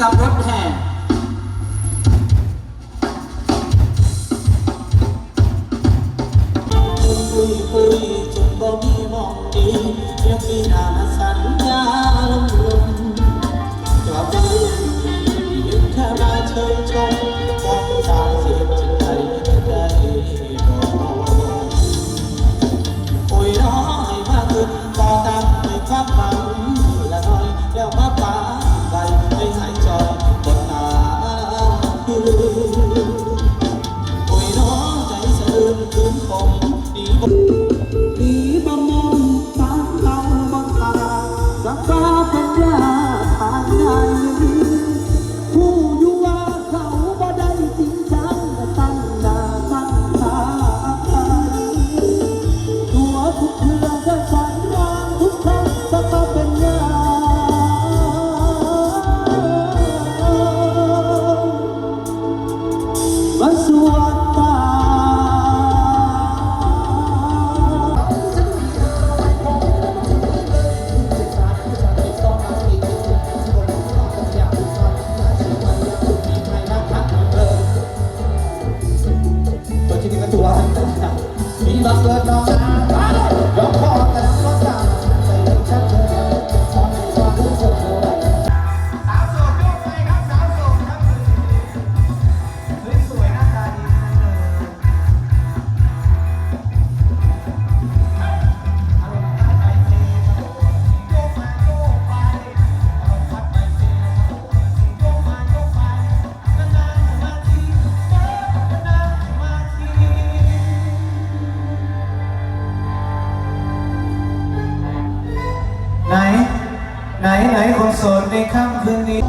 กับรถแห่ปุยจุ่มนบ่มีมองดียังมีหนา Maswa ไหนคนโสดในค่ำคืนนี้